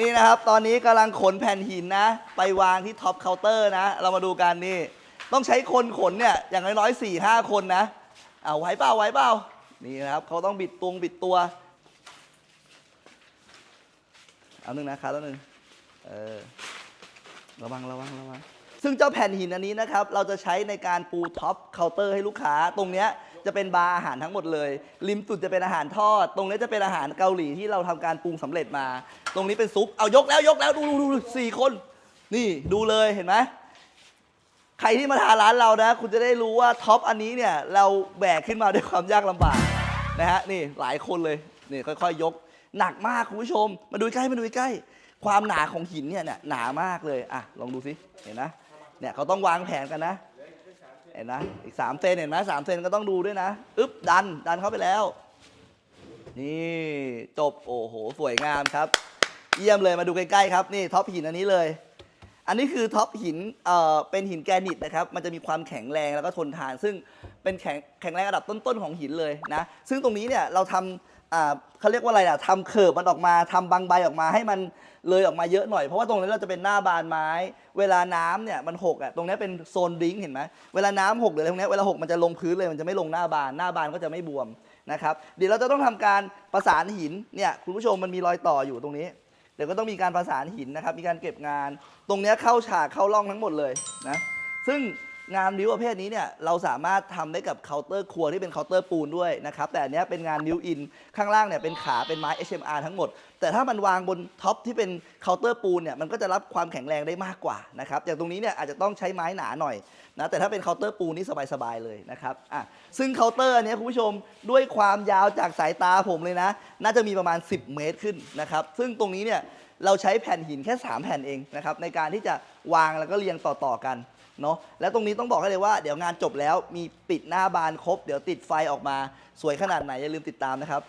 นี่นะครับ ตอนนี้กำลังขนแผ่นหินนะ ไปวางที่ท็อปเคาน์เตอร์นะ เรามาดูกันนี่ ต้องใช้คนขนเนี่ย อย่างน้อยๆสี่ห้าคนนะเอาไว้เปล่าไว้เปล่า นี่นะครับ เขาต้องบิดตวงบิดตัว เอาหนึ่งนะครับแล้วหนึ่งเออ ระวังระวังระวัง ซึ่งเจ้าแผ่นหินอันนี้นะครับ เราจะใช้ในการปูท็อปเคาน์เตอร์ให้ลูกค้า ตรงเนี้ยจะเป็นบาร์อาหารทั้งหมดเลย ริมสุดจะเป็นอาหารทอด ตรงนี้จะเป็นอาหารเกาหลีที่เราทำการปรุงสำเร็จมา ตรงนี้เป็นซุป เอายกแล้วยกแล้วดูดูดูดูสี่คน นี่ดูเลยเห็นไหม ใครที่มาทานร้านเรานะ คุณจะได้รู้ว่าท็อปอันนี้เนี่ย เราแบกขึ้นมาด้วยความยากลำบากนะฮะนี่หลายคนเลยนี่ค่อยๆ ยก หนักมากคุณผู้ชม มาดูใกล้มาดูใกล้ ความหนาของหินเนี่ยเนี่ยหนามากเลยอะลองดูสิเห็นนะ เนี่ยเขาต้องวางแผนกันนะ เห็นนะอีกสามเซนเห็นไหมสามเซนก็ต้องดูด้วยนะอึ๊บดันดันเข้าไปแล้ว นี่จบโอ้โหสวยงามครับ เยี่ยมเลยมาดูใกล้ๆครับนี่ท็อปหินอันนี้เลย อันนี้คือท็อปหินเอ่อเป็นหินแกรนิตนะครับ มันจะมีความแข็งแรงแล้วก็ทนทาน ซึ่งเป็นแข็งแข็งแรงระดับต้นๆของหินเลยนะ ซึ่งตรงนี้เนี่ยเราทำอ่าเขาเรียกว่าอะไรอะทำเคิร์บมันออกมาทำบางใบออกมาให้มันเลยออกมาเยอะหน่อย เพราะว่าตรงนี้เราจะเป็นหน้าบานไม้ เวลาน้ำเนี่ยมันหกอะ ตรงนี้เป็นโซนดริงเห็นไหมเวลาน้ำหกหรืออะไรพวกเนี้ยเวลาหกมันจะลงพื้นเลย มันจะไม่ลงหน้าบาน หน้าบานก็จะไม่บวมนะครับ เดี๋ยวเราจะต้องทำการประสานหิน เนี่ยคุณผู้ชมมันมีรอยต่ออยู่ตรงนี้ ดี๋ยวก็ต้องมีการประสานหินนะครับ มีการเก็บงาน ตรงนี้เข้าฉากเข้าร่องทั้งหมดเลยนะ ซึ่ง งานนิ้วประเภทนี้เนี่ยเราสามารถทำได้กับเคาน์เตอร์ครัวที่เป็นเคาน์เตอร์ปูนด้วยนะครับแต่อันนี้เป็นงานนิ้วอินข้างล่างเนี่ยเป็นขาเป็นไม้ HMR ทั้งหมด แต่ถ้ามันวางบนท็อปที่เป็นเคาน์เตอร์ปูนเนี่ยมันก็จะรับความแข็งแรงได้มากกว่านะครับอย่างตรงนี้เนี่ยอาจจะต้องใช้ไม้หนาหน่อยนะแต่ถ้าเป็นเคาน์เตอร์ปูนนี่สบายๆเลยนะครับอะซึ่งเคาน์เตอร์เนี้ยคุณผู้ชมด้วยความยาวจากสายตาผมเลยนะ น่าจะมีประมาณ 10 เมตรขึ้นนะครับซึ่งตรงนี้เนี่ยเราใช้แผ่นหินแค่ 3 แผ่นเองนะครับในการที่จะวางแล้วก็เรียงต่อๆกัน เนาะและตรงนี้ต้องบอกให้เลยว่าเดี๋ยวงานจบแล้วมีปิดหน้าบานครบ เดี๋ยวติดไฟออกมาสวยขนาดไหนอย่าลืมติดตามนะครับ